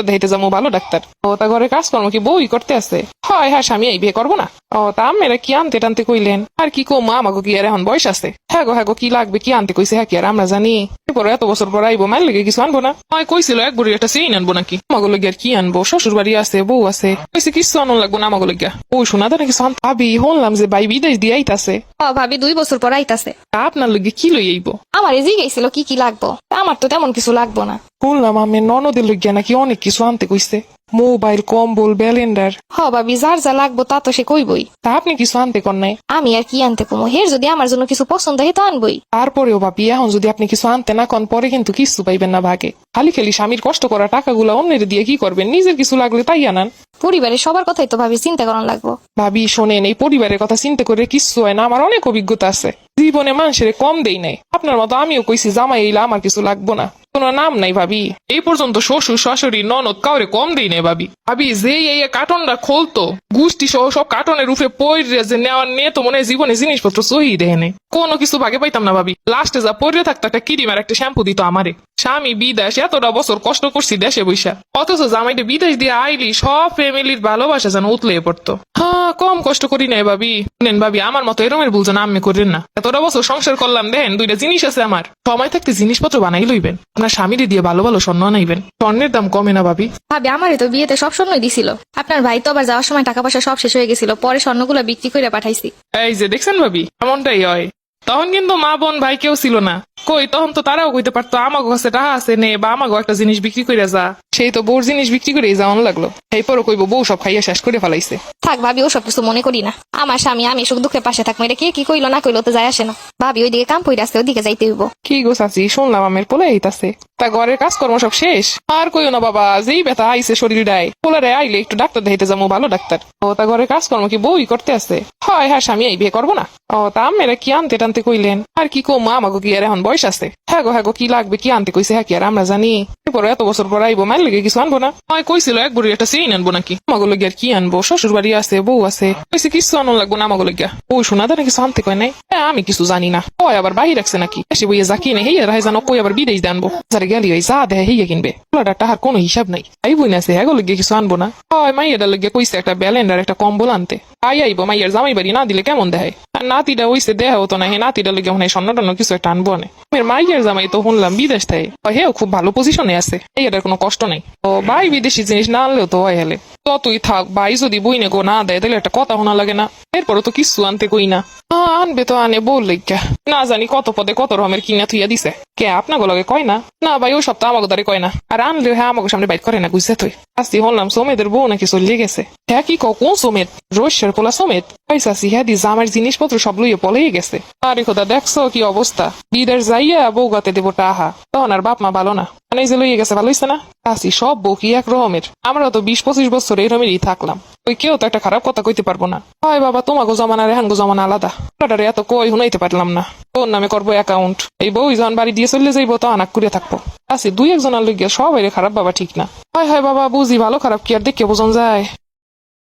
Doctor দেখাইতে যাব ভালো ডাক্তার। ও তা ঘরে কাজকর্ম কি বউই করতে আছে? হয় হ্যাঁ স্বামী এই বিয়ে করব না। ও তা মেয়েরা কি আনতে টানতে কইলেন? আর কি কো মা আমাকে কি আর এখন বয়স আছে? হ্যাঁ গো হ্যাঁ গো কি লাগবে কি আনতে কইছে হ্যাঁ কি আর আমরা জানি। এরপর এত বছর পর আইবো মায়ের লেগে কিছু আনব না। হয় কইছিল এক বুড়ি একটা চেইন আনব নাকি। আমাকে লগে আর কি আনব? শ্বশুর বাড়ি আছে বউ আছে। কইছে কিছু আনন লাগবো না আমাকে লগে। ও শোনা দা নাকি শান্ত ভাবি শুনলাম যে ভাই বিদেশ দিয়ে আইতাছে। ভাবি দুই বছর পর আইতাছে। আপনার লগে কি লই আইবো? আমার এজি গেছিল কি কি লাগবো? আমার তো তেমন কিছু লাগবো না। শুনলাম আমি ননদের লইগিয়া নাকি অনেক কিছু আনতে কইছে। মোবাইল কম্বল ব্যালেন্ডার। হ ভাবি যার যা লাগবো তা তো সে কইবই। তা আপনি কিছু আনতে কর নাই। আমি আর কি আনতে কমো? হের যদি আমার জন্য কিছু পছন্দ হয় তো আনবই। তারপরেও ভাবি এখন যদি আপনি কিছু আনতে না কন পরে কিন্তু কিছু পাইবেন না ভাগে। খালি খালি স্বামীর কষ্ট করা টাকাগুলো অন্যের দিয়ে কি করবেন? নিজের কিছু লাগলে তাই আনান। পরিবারের সবার কথাই তো ভাবি চিন্তা করার লাগবো। ভাবি, শোনেন, এই পরিবারের কথা চিন্তা করে কিচ্ছু হয় না, আমার অনেক অভিজ্ঞতা আছে। জীবনে মানুষের কম দেই নাই। আপনার মতো আমিও কইছি, জামাই এলে আমার কিছু লাগবো না। কোনো নাম নাই ভাবি। এই পর্যন্ত শ্বশুর, শাশুড়ি, ননদ কাউরে কম দেই নাই ভাবি। ভাবি যে এই কার্টনটা খুলতো গুষ্টি সহ সব কার্টনের রূপে পইরে যে নেওয়ার নিয়ে তো মনে জীবনে জিনিসপত্র সহি দেয় নেই। কোনো কিছু ভাগে পাইতাম না ভাবি। লাস্টে যা পরে থাকতো, একটা কিরিম আর একটা শ্যাম্পু দিত আমারে। স্বামী বিদেশ, এতটা বছর কষ্ট করছি দেশে বৈশা। অথচ জামাইটা বিদেশ দিয়ে আইলি, সব ফ্যামিলির ভালোবাসা যেন উতলে পড়তো। হ্যাঁ কম কষ্ট করি নাই ভাবি। নেন ভাবি, আমার মতো এরমের ভুল যেন আমি করেন না। এতটা বছর সংসার করলাম দেন দুইটা জিনিস আছে আমার। সময় থাকতে জিনিসপত্র বানাই লইবেন। আপনার স্বামীরে দিয়ে ভালো ভালো স্বর্ণ আনাইবেন। স্বর্ণের দাম কমে না ভাবি। ভাবি আমারই তো বিয়েতে সব স্বর্ণই দিছিল। আপনার ভাই তো আবার যাওয়ার সময় টাকা পয়সা সব শেষ হয়ে গেছিল পরে স্বর্ণগুলো বিক্রি করে পাঠাইছি। এই যে দেখছেন ভাবি এমনটাই হয়। তখন কিন্তু মা বোন ভাই কেউ ছিল না। কই তখন তো তারাও কইতে পারতো আমাকে কাছে টাকা আছে নে বা আমাকে একটা জিনিস বিক্রি করে যা। সেই তো বউর জিনিস বিক্রি করে যাওয়ান লাগল। এই পরও কইব বউ সব খাইয়া শেষ করে ফেলাইছে। থাক ভাবি ও সব কিছু মনে করি না। আমার স্বামী আমি সুখ দুঃখের পাশে থাকব এটা কে কি কইলো না কইলো তো যায় আসে না। ভাবি, ওইদিকে কাম পইরা আসতে ওইদিকে যাইতে হইব। কি গো চাচি, শুনলাম আমের পোলে আইতাছে। তা ঘরের কাজকর্ম সব শেষ? আর কইও না বাবা, যেই ব্যথা আইছে শরীর ডায় পোলারে আইলে একটু ডাক্তার দেখাইতে যাব ভালো ডাক্তার। ও, তা ঘরের কাজকর্ম কি বউই করতে আছে? হয় হ্যাঁ স্বামী, এই বিয়ে করব না? ও, তা আমেরা কি আনতে টানতে কইলেন? আর কি কো মা আমাকে কি আর এখন বয়স আছে? হ্যাঁ গো হ্যাঁ গো, কি লাগবে, কি আনতে কইছে হ্যাঁ কি আর আমরা জানি। এরপর এত বছর পর আইবো, মায়ের লেগে কিছু আনব না? হয় কইছিল এক বুড়ি একটা চেইন আনব নাকি? আমাকে লগে আর কি আনব? শ্বশুর বাড়ি আছে, বউ আছে। কইছে কিছু আনন লাগবো না আমাকে লগে ওই শোনা দা কিছু আনতে কয় নাই? হ্যাঁ আমি কিছু জানি না ওই আবার বাহির রাখছে নাকি এসে বইয়ে যা কিনে হেয়ে রাহে জানো কই আবার বিদেশ দিয়ে আনব গেলি ওই যা দেয় হেয়ে কিনবে পোলাটা টাহার কোনো হিসাব নাই আই বই না আছে হ্যাঁ লগে কিছু আনব না হয় মাইয়াটা লগে কইছে একটা ব্যালেন্ডার একটা কম্বল আনতে আই আইবো মাইয়ার জামাই বাড়ি না দিলে কেমন দেয় আর নাতিটা হইছে দেহ হতো না হে নাতিটা লগে মনে হয় স্বর্ণ টন্ন কিছু একটা আনব না মেয়ের মাইয়ের জামাই তো শুনলাম বিদেশ থাকে হেও খুব ভালো পজিশনে আছে এই এটার কোনো কষ্ট নাই ও ভাই বিদেশি জিনিস না আনলেও তো হয় হেলে ততই থাক, ভাই, যদি বইনে গো না দেয়, তাহলে একটা কথা শোনা লাগে না। এরপরও তো কিছু আনতে কই না। আনবে তো আনে, বল লেখা না জানি কত পদে কত রকমের কিনা থুইয়া দিছে। কে আপনাকে লগে কয় না? না ভাই ও সপ্তাহ আমাকে দ্বারে কয় না। আর আনলেও হ্যাঁ আমাকে সামনে বাইট করে না, বুঝছে তুই? আসি হলাম সোমেদের বউ নাকি চলিয়ে গেছে। হ্যাঁ কি কোন সোমেদ রোশের পোলা সোমেদ পয়সাসি হ্যাঁ দি আমার জিনিসপত্র সব লইয়ে পলেই গেছে। আরে খোদা, দেখছ কি অবস্থা? বিদের যাইয়া বউ গাতে দেবো টাহা। তখন আর বাপ মা ভালো না। মানে যে লইয়ে গেছে, ভালো হইছে না? আসি সব বউ কি এক রকমের? আমরা তো বিশ পঁচিশ বছর এরমেরই থাকলাম। ওই কেউ তো একটা খারাপ কথা কইতে পারব না। হয় বাবা তোমাকে জমানা রেহান গো জমানা আলাদা। ওটারে এত কই শুনাইতে পারলাম না। তোর নামে করব অ্যাকাউন্ট এই বউ জন বাড়ি দিয়ে চলে যাইবো তো আনাক করে থাকব। আসি দুই একজনের লোক সব সবাই খারাপ বাবা ঠিক না। হয় হয় বাবা, বুঝি ভালো খারাপ কি আর দেখে বোঝন যায়।